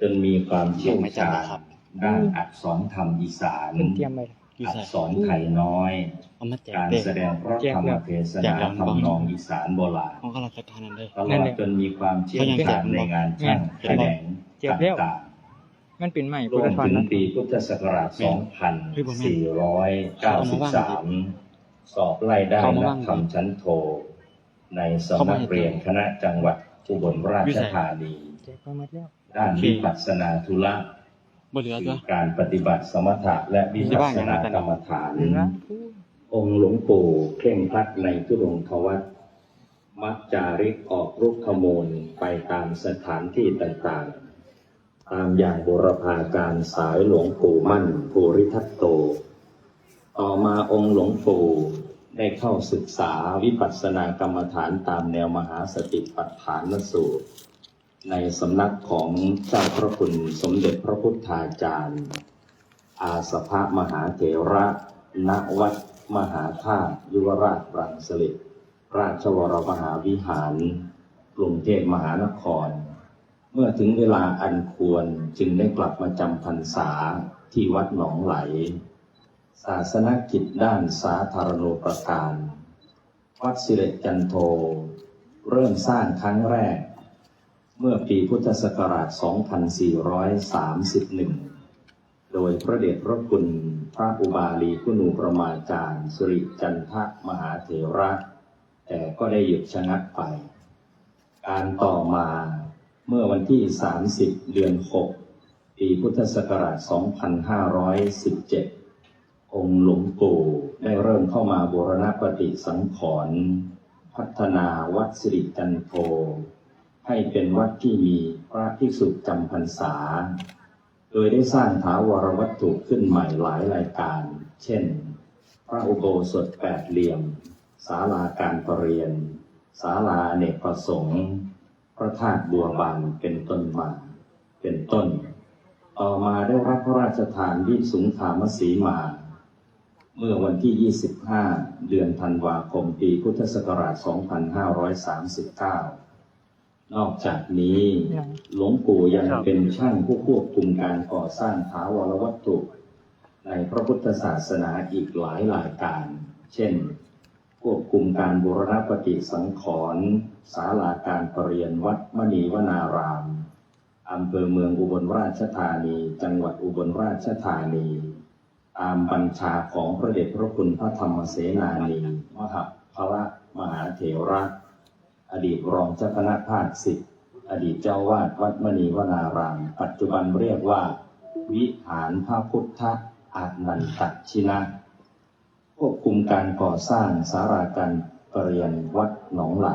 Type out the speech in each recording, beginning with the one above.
จนมีความเชี่ยวไม่จำชาญนะครับด้านอักษรธรรมอีสานมันเตรียมไปอยู่อัใส่กษรไทยน้อยเอามาแจกการเด็กแสดงพระธรรมเทศแจกนาแล้วทำนองอีสานโบราณเขากำลังจัดการนั่นเลยตลอดจนมีความเชี่ยวชาญในงานช่างแขนงต่างมันเป็นใหม่ๆรพุทวธมฟันถึงนะปีพุทธศักราช 2493 สอบไล่ได้นักธรรมชั้นโท ในสำนักเรียนคณะจังหวัดอุบลราชธานีแจกไปหม ดแล้วด้านวิปัสสนาธุระบ่เหลือคืจ้ะอการปฏิบัติสมถะและวิปัสสนากรรมฐานเหลือองค์หลวงปู่เคร่งครัดในทุดงควัตมักจาริกออกรุกขโมลไปตามสถานที่ต่างๆ ตามอย่างบุรพาการสายหลวงปู่มั่นภูริทัตโต ต่อมาองค์หลวงปู่ได้เข้าศึกษาวิปัสสนากรรมฐานตามแนวมหาสติปัฏฐานสูตร ในสำนักของเจ้าพระคุณสมเด็จพระพุทธาจารย์ อาสภะมหาเถระณวัดมหาธาตุยุวราชรังสฤษราชวรมหาวิหารกรุงเทพมหานคร เมื่อถึงเวลาอันควรจึงได้กลับมาจำพรรษาที่วัดหนองไหล ศาสนกิจด้านสาธารณูปการ วัดสิริจันโท เริ่มสร้างครั้งแรก เมื่อปีพุทธศักราช 2431 โดยพระเดชพระคุณพระอุบาลีคุณูประมาจารย์สุริจันทะมหาเถระ แต่ก็ได้หยุดชะงักไป การต่อมาเมื่อวันที่ 30 เดือน 6 ปีพุทธศักราช 2517 องค์หลวงปู่ได้เริ่มเข้ามาบูรณปฏิสังขรณ์พัฒนาวัดสิริจันโท ให้เป็นวัดที่มีพระภิกษุจำพรรษา โดยได้สร้างถาวรวัตถุขึ้นใหม่หลายรายการ เช่น พระอุโบสถแปดเหลี่ยม ศาลาการประเรียน ศาลาเนกประสงค์ พระธาตุบัวบานเป็นต้นมา เป็นต้น ต่อมาได้รับพระราชทานวิสุงคามสีมาเมื่อวันที่ 25 เดือนธันวาคม ปีพุทธศักราช 2539 นอกจากนี้หลวงปู่ยังเป็นช่างผู้ควบคุมการก่อสร้างถาวรวัตถุ ในพระพุทธศาสนาอีกหลายรายการ เช่น ควบคุมการบูรณปฏิสังขรณ์ศาลาการประเรียนวัดมณีวนารามอำเภอเมืองอุบลราชธานี จังหวัดอุบลราชธานีตามบัญชาของพระเดชพระคุณพระธรรมเสนานีมหาพระมหาเถระ อดีตรองเจ้าคณะภาคสิบอดีตเจ้าวาดวัดมณีวนาราม ปัจจุบันเรียกว่า วิหารพระพุทธอานันตชินะควบคุมการก่อสร้างสาราการประเรียนวัดหนองไหล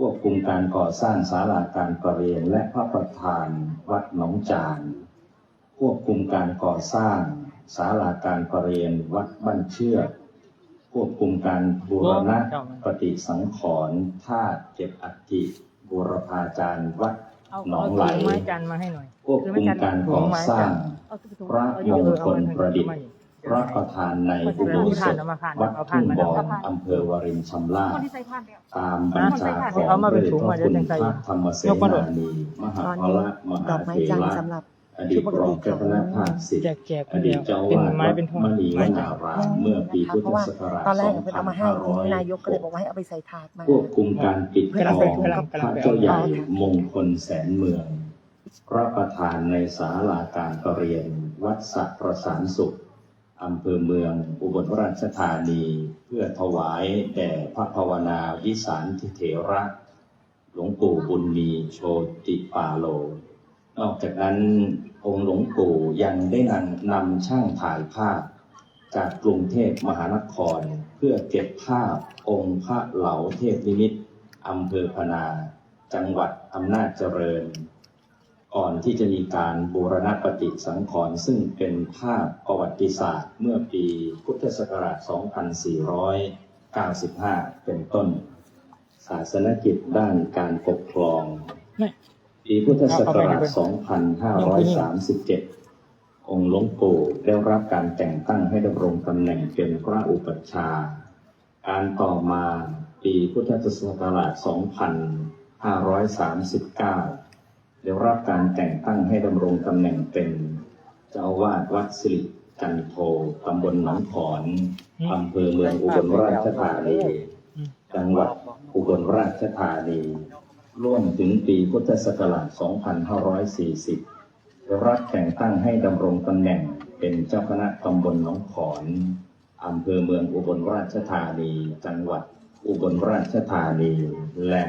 ควบคุมการก่อสร้างศาลาการประเรียนและพระประธานวัดหนองจาน ควบคุมการก่อสร้างศาลาการประเรียนวัดบ้านเชือก ควบคุมการบูรณะปฏิสังขรณ์ธาตุเก็บอัฐิบูรพาจารย์วัดเอาหนองเอาไหลถุงไม้จันทร์มาให้หน่อยควบคุมการก่อสร้างเอาถุงพระมงคลประดิษฐ์พระประธานในอุโบสถวัดทุ่งบอนอำเภอวารินชำราบคนที่ใส่ผ้าแล้วตามบัญชาของพระเดชพระคุณพระธรรมเสนานีมหาภละมดหาอกไม้เถจันทระร์สำหรับ อดีตรองเจ้าคณะภาคสิบแจกแจกอดีตเจ้าเป็นวาดไม้วัดเป็นทองมณีวนารามเมื่อปีพุทธศักราชตอนแรกเพิ่นเอามาให้ทีนี้นายกก็เลยบอกว่าให้เอาไปใส่ถาดมาควบคุมการปิดกำลังทไปองกำลังกำพลังระไปเจ้าใหญ่เอามงคลแสนเมืองพระประธานในศาลาการประเรียน วัดสัประสานสุขอำเภอเมืองอุบลราชธานี เพื่อถวายแด่พระภาวนาวิสารทิเถระ หลวงปู่บุญมีโชติปาโล นอกจากนั้นองค์หลวงปู่ยังได้นำนำช่างถ่ายภาพ จากกรุงเทพมหานคร เพื่อเก็บภาพองค์พระเหลาเทพนิมิตอำเภอพนา จังหวัดอำนาจเจริญ ก่อนที่จะมีการบูรณปฏิสังขรณ์ซึ่งเป็นภาพประวัติศาสตร์เมื่อปีพุทธศักราช 2495 เป็นต้น ศาสนกิจด้านการปกครอง ปีพุทธศักราช 2537 องค์หลวงปู่ได้รับการแต่งตั้งให้ดำรงตำแหน่งเป็นพระอุปัชฌาย์การต่อมาปีพุทธศักราช 2539 ได้รับการแต่งตั้งให้ดำรงตำแหน่งเป็น เจ้าอาวาดวัดสิริจันโทตำบลหนองขอนอำเภอเมืองอุบลราชธานี จังหวัดอุบลราชธานี ร่วมถึงปีพุทธศักราช 2540 รับแต่งตั้งให้ดำรงตำแหน่งเป็นเจ้าคณะตำบลหนองขอนอำเภอเมืองอุบลราชธานี จังหวัดอุบลราชธานี และ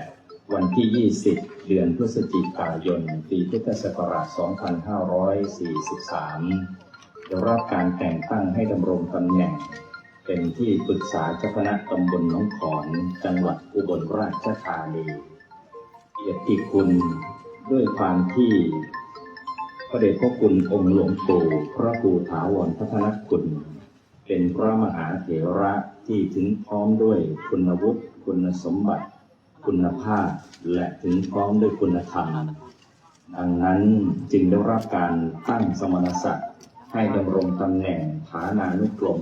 วันที่ 20 เดือนพฤศจิกายน ปีพุทธศักราช 2543 ได้รับการแต่งตั้งให้ดำรงตำแหน่ง เป็นที่ปรึกษาเจ้าคณะตำบลหนองขอน จังหวัดอุบลราชธานี เกียรติคุณด้วยความที่พระเดชพระคุณองค์หลวงปู่พระครูถาวรพัฒนคุณ เป็นพระมหาเถระที่ถึงพร้อมด้วยคุณวุฒิคุณสมบัติ คุณภาพ และถึงพร้อมด้วยคุณธรรมดังนั้นจึงได้รับการตั้งสมณศักดิ์ให้ดำรงตำแหน่งฐานานุกรม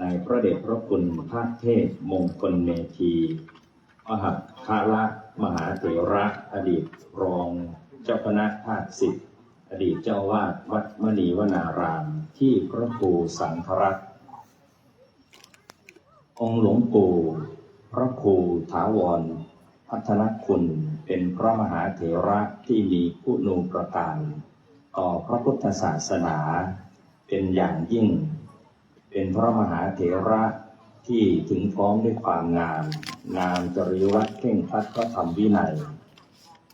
ในพระเดชพระคุณพระเทพมงคลเมธีมหาคาระ มหาเถระอดีตรองเจ้าคณะภาคสิบอดีตเจ้าวาดวัดมณีวนาราม ที่พระครูสังฆรัตน์องค์หลวงปู่พระครูถาวร พัฒนคุณเป็นพระมหาเถระที่มีผู้นูประการต่อพระพุทธศาสนา เป็นอย่างยิ่ง เป็นพระมหาเถระ ที่ถึงพร้อมด้วยความงาม งามจริยวัตรเข่งครัดพระธรรมวินัย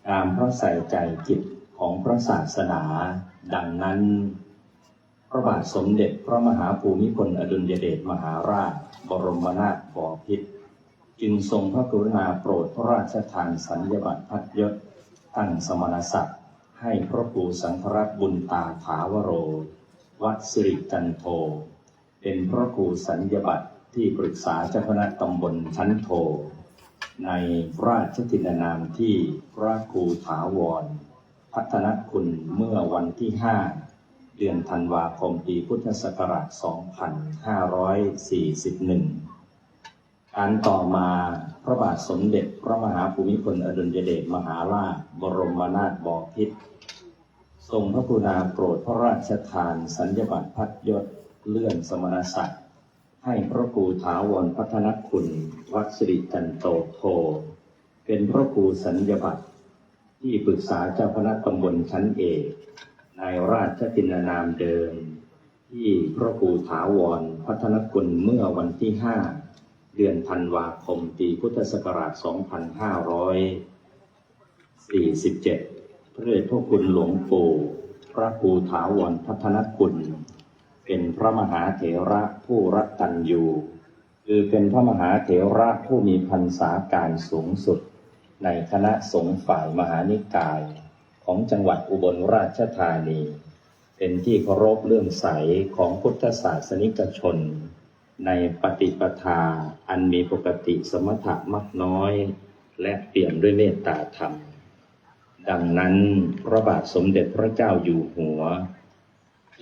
งามเพราะใส่ใจจิตของพระศาสนา ดังนั้น พระบาทสมเด็จพระมหาภูมิพลอดุลยเดชมหาราช บรมนาถบพิตรจึงทรงพระกรุณาโปรดพระราชทานสัญญบัตรพัดยศตั้งสมณศักดิ์ให้พระครูสังฆรัตบุญตาถาวโร วัดสิริจันโท เป็นพระครูสัญญบัตร ที่ปรึกษาเจ้าคณะตำบลชั้นโท ในราชทินานามที่พระครูถาวร พัฒนคุณเมื่อวันที่ 5 เดือนธันวาคมปีพุทธศักราช 2541 การต่อมาพระบาทสมเด็จพระมหาภูมิพลอดุลยเดชมหาราช บรมนาถบพิตรทรงพระกรุณาโปรดพระราชทานสัญญบัตรพัดยศเลื่อนสมณศักดิ์ ให้พระครูถาวรพัฒนคุณ วัดสิริจันโตโท เป็นพระครูสัญญบัตรที่ปรึกษาเจ้าคณะตำบลชั้นเอกในราชตินานามเดิม ที่พระครูถาวรพัฒนคุณเมื่อวันที่ 5 เดือนธันวาคมปีพุทธศักราช 2547 พระเดชพระคุณหลวงปู่พระครูถาวรพัฒนคุณ เป็นพระมหาเถระผู้รักตัญญูคือเป็นพระมหาเถระผู้มีพรรษาการสูงสุด ในคณะสงฆ์ฝ่ายมหานิกายของจังหวัดอุบลราชธานี เป็นที่เคารพเลื่อมใสของพุทธศาสนิกชน ในปฏิปทาอันมีปกติสมถะมักน้อย และเปลี่ยนด้วยเมตตาธรรม ดังนั้นพระบาทสมเด็จพระเจ้าอยู่หัว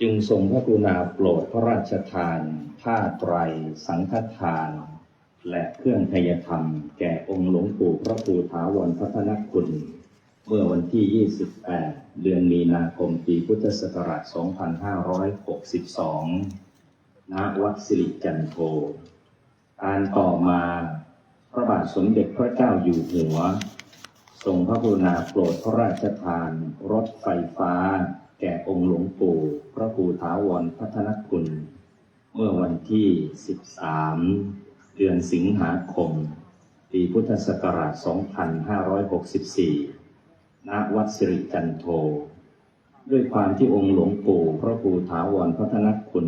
จึงทรงพระกรุณาโปรดพระราชทาน ผ้าไตร สังฆทาน และเครื่องทยธรรม แก่องค์หลวงปู่พระครูถาวรพัฒนคุณ เมื่อวันที่ 28 เดือนมีนาคมปีพุทธศักราช 2562 ณ วัดสิริจันโทการต่อมาพระบาทสมเด็จพระเจ้าอยู่หัวทรงพระกรุณาโปรดพระราชทาน รถไฟฟ้า แก่องค์หลวงปู่ พระครูถาวรพัฒนคุณเมื่อวันที่ 13 เดือนสิงหาคม ปีพุทธศักราช 2564 ณ วัดสิริจันโท ด้วยความที่องค์หลวงปู่พระครูถาวรพัฒนคุณ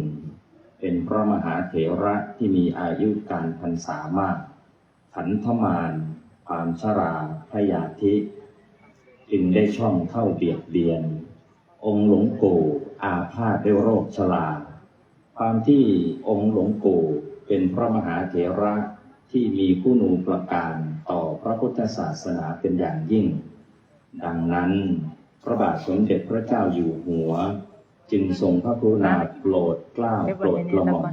เป็นพระมหาเถระที่มีอายุการพรรษามาก ขันธมานความชราพยาธิ จึงได้ช่องเข้าเบียดเบียน องค์หลวงปู่ อาพาธด้วยโรคชรา ความที่องค์หลวงปู่เป็นพระมหาเถระที่มีผู้นูประการต่อพระพุทธศาสนาเป็นอย่างยิ่ง ดังนั้น พระบาทสมเด็จพระเจ้าอยู่หัว จึงทรงพระกรุณาโปรดเกล้าโปรดกระหม่อม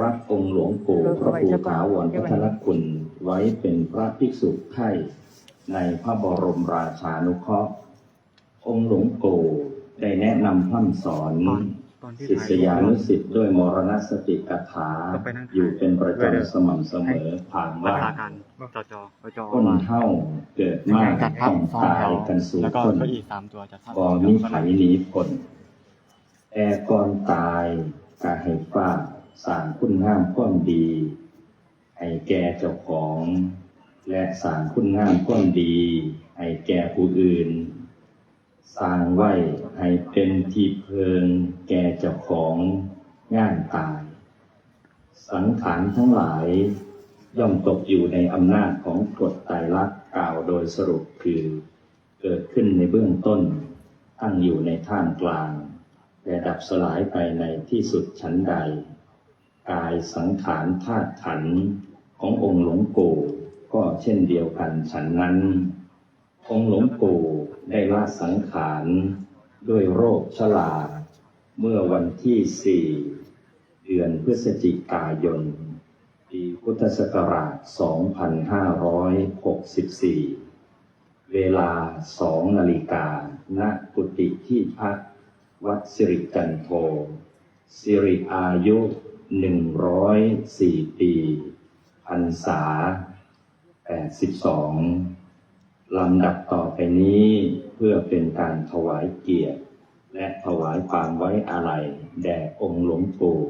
รับองค์หลวงปู่พระครูถาวรพัฒนคุณไว้เป็นพระภิกษุไข่ในพระบรมราชานุเคราะห์องค์หลวงปู่ ได้แนะนำพร่ำสอนตอนตอนที่ศิษยานุศิษย์ด้วยมรณสติกถาต้องไปนั่งอยู่เป็นประจำสม่ำเสมอผ่านรัว่ากษาการจอจอจอคนมาเท่าเกิดมากจัดทัต้บองสองตาแถยวกันสู่แล้วก็คนเก้าอี้สามตัวจัดทับก่อนนี้ไผหนีผลแต่ก่อนตายกาให้ฟ้าสร้างคุณงามความดี ให้แก่เจ้าของ และสร้างคุณงามความดี ให้แก่ผู้อื่น สร้างไว้ให้เป็นที่เพลิงแก่เจ้าของง่ายตาย สังขารทั้งหลายย่อมตกอยู่ในอำนาจของกฎไตรลักษณ์กล่าวโดยสรุปคือ เกิดขึ้นในเบื้องต้น ตั้งอยู่ในท่ามกลาง และดับสลายไปในที่สุดชั้นใด กายสังขารธาตุขันธ์ขององค์หลวงปู่ก็เช่นเดียวกันฉันนั้น องหลวงปู่ได้ละสังขารด้วยโรคชราเมื่อวันที่สี่เดือนพฤศจิกายน ปีพุทธศักราช 2564 เวลาสองนาฬิกา ณ กุฏิที่พัก วัดสิริจันโท สิริอายุหนึ่งร้อยสี่ปีพรรษาแปดสิบสอง ลำดับต่อไปนี้เพื่อเป็นการถวายเกียรติ และถวายความไว้อาลัยแด่องค์หลวงปู่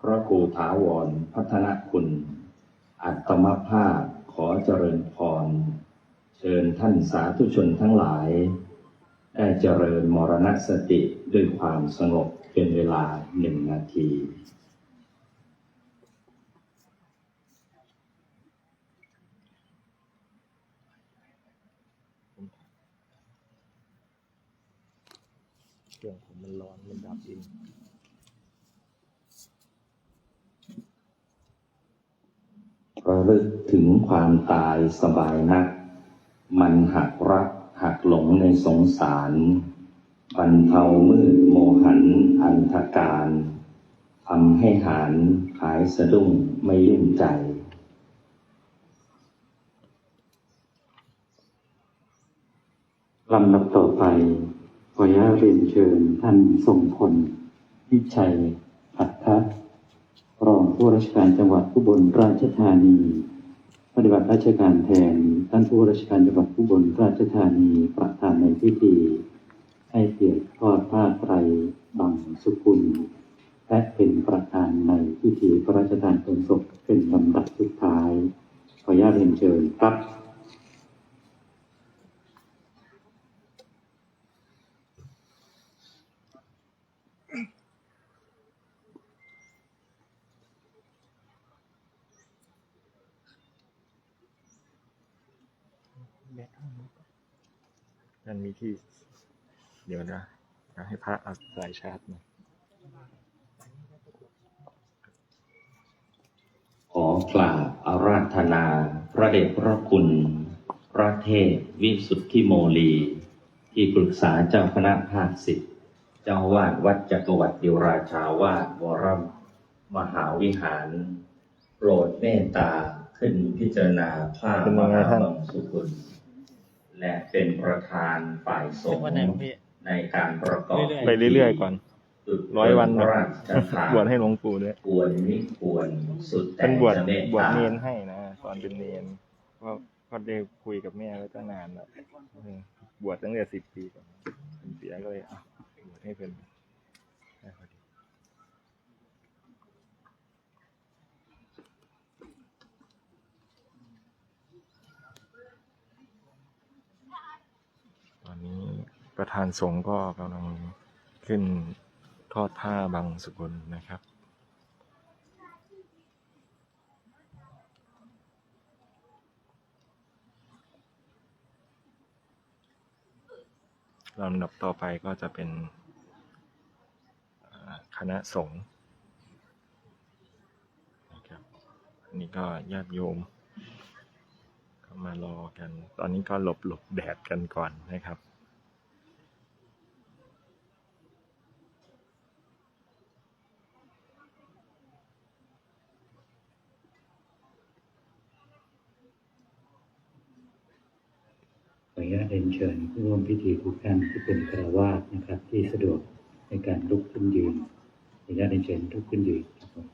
พระครูถาวรพัฒนคุณ อัตมภาพขอเจริญพร เชิญท่านสาธุชนทั้งหลาย ได้เจริญมรณสติด้วยความสงบเป็นเวลาหนึ่งนาที เครื่องผ มันร้อนมันดับเองระลึกถึงความตายสบายนัก มันหักรักหักหลงในสงสารบรรเทามืดโมหันอันธการทำให้หานหายสะดุ้งไม่ยุ่งใจ ลำดับต่อไป ขออนุญาตเรียนเชิญท่านทรงพลวิชัยอัฏฐะรองผู้ราชการจังหวัดอุบลราชธานี ปฏิบัติราชการแทนท่านผู้ราชการจังหวัดอุบลราชธานีประธานในพิธี ให้เกียรติทอดผ้าไตรบังสุกุล และเป็นประธานในพิธีพระราชทานเพลิงศพเป็นลำดับสุดท้าย ขออนุญาตเรียนเชิญครับ มันมีที่ เดี๋ยวนะเดี๋ยวให้พระเอาสายชาร์จมาขอกราบอาราธนา พระเดชพระคุณ พระเทพวิสุทธิโมลี ที่ปรึกษาเจ้าคณะภาคสิบเจ้าวาดวัดจักรวรรดิราชาวาสวรมหาวิหาร โปรดเมตตาขึ้นพิจารณาผ้าเป็นมยังไงหาท่านบังสุกุล และเป็นประธานฝ่ายสงฆ์วันไหนวะพี่ ในการประกอบไปเรื่อยๆก่อนจุดร้อยวัน พระราชทานบวชให้หลวงปู่ด้วยควรมิควรสุดแต่เป็นบวชจะเมตบวชตาเนนให้นะตอนเป็นเนนก็ก็ได้คุยกับแม่ไว้ตั้งนานแล้วเออบวชตั้งแต่สิบปีก่อนเป็นเสียก็เลยอะบวชให้เป็นได้พอดีตอนนี้ ประธานสงฆ์ก็กำลังขึ้นทอดผ้าบางสกุลนะครับ ลำดับต่อไปก็จะเป็นคณะสงฆ์นะครับอันนี้ก็ญาติโยม ก็มารอกัน ตอนนี้ก็หลบหลบแดดกันก่อนนะครับ ออนุญาต เรียนเชิญผู้ร่วมพิธีทุกท่านที่เป็นคราวาสนะครับ ที่สะดวกในการลุกขึ้นยืนขออนุญาตเรียนเชิญลุกขึ้นยืนครับผม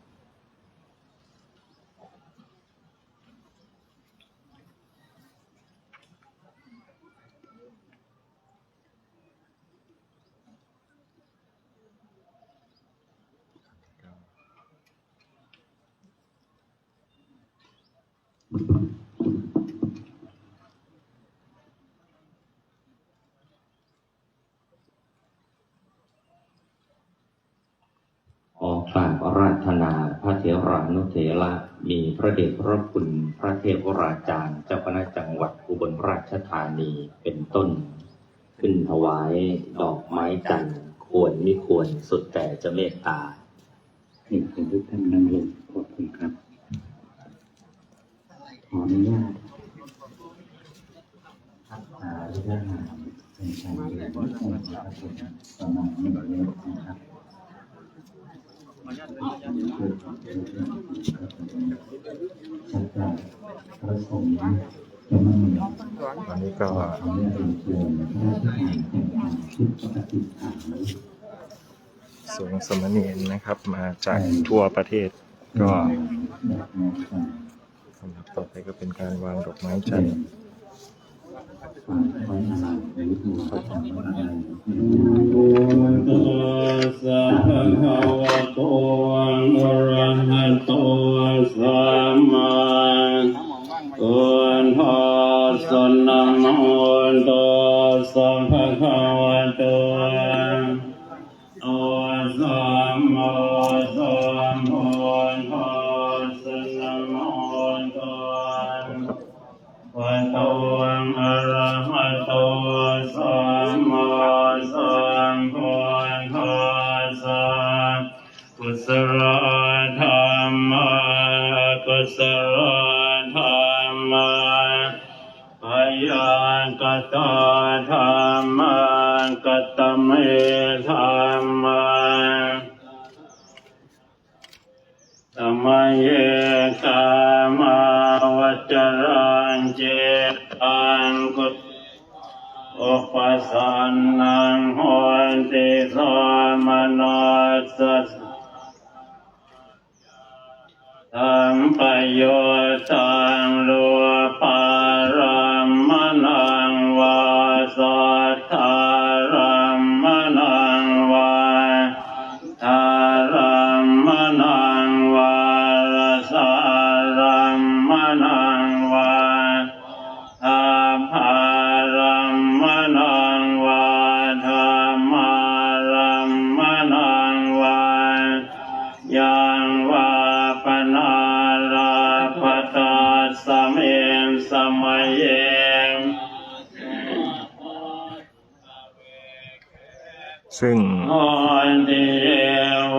ขอกราบอาราธนาพระเถรานุเถระมีพ ระเดชพระคุณพระเทพราจารย์ เจ้าคณะจังหวัดอุบลราชธานีเป็นต้น ขึ้นถวายดอกไม้จันทร์ควรไม่ควรสุดแต่จะเมตตานี่เป็นทุกท่านนั่งลงขอบคุณครับ ขออนุญาตทักทายระยะห่างเป็นการเดินรถของพระพุทธประมาณหนึ่งเมตรนะครับ อันนี้ก็ขออนุญาตเรียนเชิญพระราชทานแห่งสงสมณเณรนะครับ มาจากทั่วประเทศก็สำหรับต่อไปก็เป็นการวางดอกไม้จันทร์ฝากไว้อาลัยในฤดูฝนไว้อาลัยสัพพะ จรังเจตังกุตอุปสันนังโหนติสามนั ซึ่ง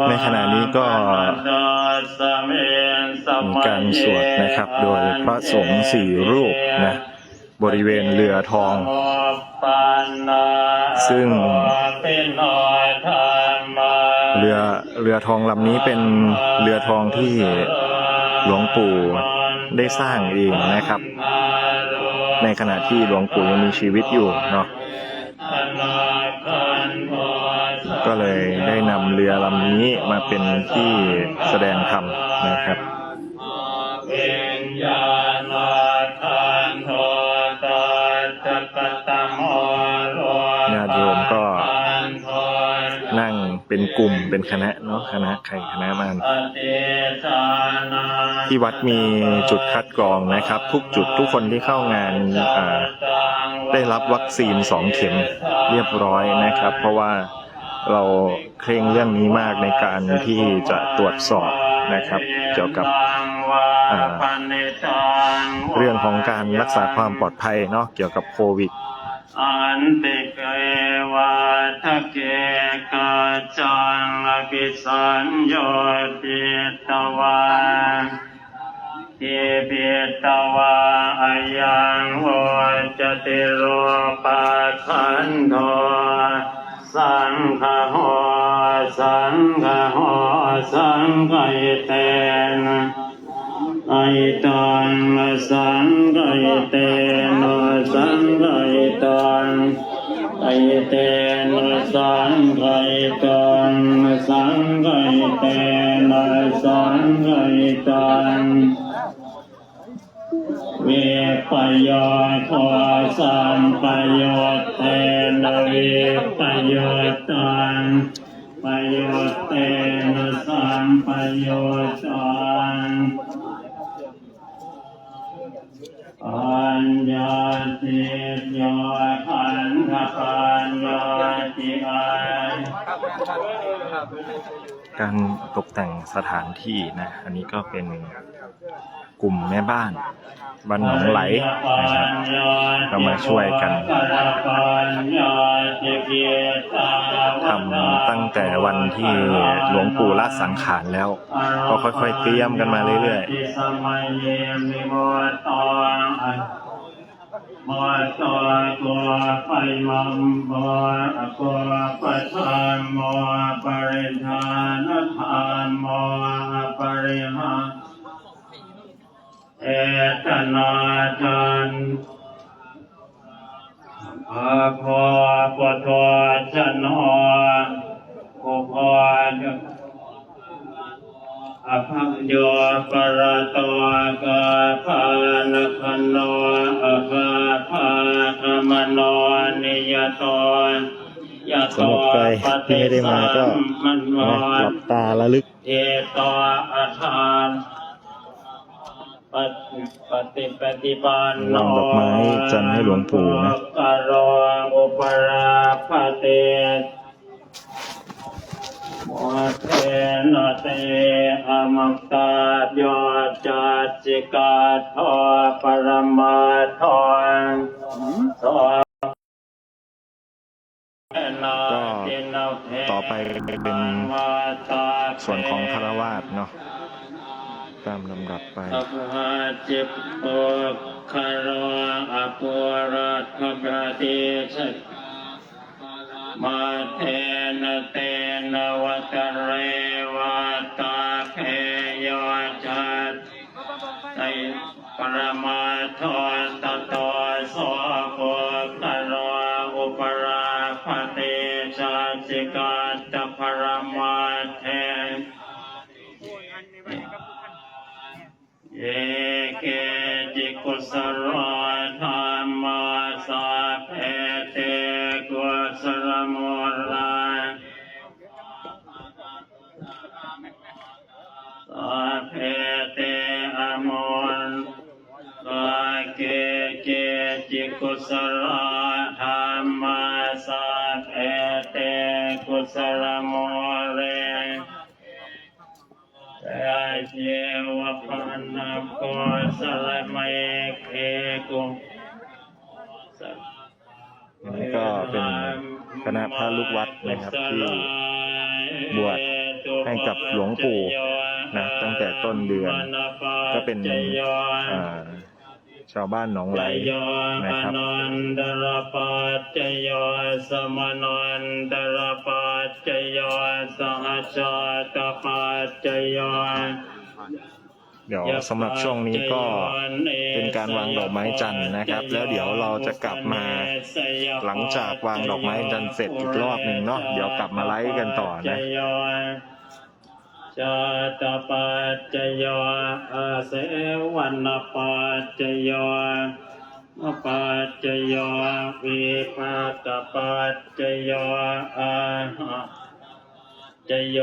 ในขณะนี้ก็มีการสวดนะครับ โดยพระสงฆ์สี่รูปนะบริเวณเรือทอง ซึ่งเรือเรือทองลำนี้เป็นเรือทองที่หลวงปู่ได้สร้างเองนะครับ ในขณะที่หลวงปู่ยังมีชีวิตอยู่เนาะ ก็เลยได้นำเรือลำนี้มาเป็นที่แสดงธรรมนะครับญาติโยมก็นั่งเป็นกลุ่มเป็นคณะเนาะคณะใครคณะมัน ที่วัดมีจุดคัดกรองนะครับ ทุกจุดทุกคนที่เข้างานได้รับวัคซีนสองเข็มเรียบร้อยนะครับ เพราะว่า เราเคร่งเรื่องนี้มากในการที่จะตรวจสอบนะครับ เกี่ยวกับเรื่องของการรักษาความปลอดภัยเนาะเกี่ยวกับโควิดอันติเกวะทะเกกาจังอภิสัญโยติตวาทิปิตวาอายังโหจติโรปัฏขันโท สังฆโหสังฆโหสังฆเตนะไอตังสังไกเตนะสังไกตังไอเตนะสังไกตังสังไกเตนะสังไกตัง ปโยชน์โทสัมปโยเตนะเวปโยชน์ตังปโยชน์เตนสัมปโยชน์ตังอัญญาติโยขันธปัญญาติอันการตกแต่งสถานที่นะ อันนี้ก็เป็นกลุ่มแม่บ้าน บ้านหนองไหลนะครับ ก็มาช่วยกันทำตั้งแต่วันที่หลวงปู่ละสังขารแล้ว ก็ค่อยๆเตรียมกันมาเรื่อยๆสมัยเยมิโมตอมาตัวไฟมัมบอกัวปัทานมอปริธานทานมอปริหา เอตนาจันอาภาปะทวชนอโอภาจอภัมโยปรตวกาภานคันโนอภาภาคมโนนิยตอนยะๆโตสำหรับใครที่ไม่ได้มาก็มันวนะหลับตาระลึกเอตอาทานปฏิปฏิปฏิปั นโนดอกไม้จันให้หลวงปู่นะกโรอุปราภเตโมเทนเตอมัตตาโยจัจจิกาทอปรมาทอนทอก็ต่อไปเป็นส่วนของคารวาสเนาะ ลำดับไปอภาจิปโอคารวะอปุรัตขปฏิชะมาเทนเตนวัตเรวะตาเพโยจัตไตปรมาทอน สลธรรมาสาเพเตกุสลมุลาสาเพเตอมุลสาเกเกจิกุสลธรรมาสาเพเตกุสลมุเรเยวะปานาโกสลามเคกุอันนี้ก็เป็นคณะพระลูกวัดนะครับที่บวชให้กับหลวงปู่นะตั้งแต่ต้นเดือนก็เป็นชาวบ้านหนองไหลนะครับนันตรปัจจยสมนันตรปัจจยสหชาตปัจจโย เดี๋ยวสำหรับช่วงนี้ก็เป็นการวางดอกไม้จันทร์นะครับ แล้วเดี๋ยวเราจะกลับมาหลังจากวางดอกไม้จันทร์เสร็จอีกรอบหนึ่งเนาะเดี๋ยวกลับมาไลฟ์กันต่อนะชาตปัจจโยอาเสวันปัจจโยมปัจจโยวิปัตตปัจจโยอาหะจโย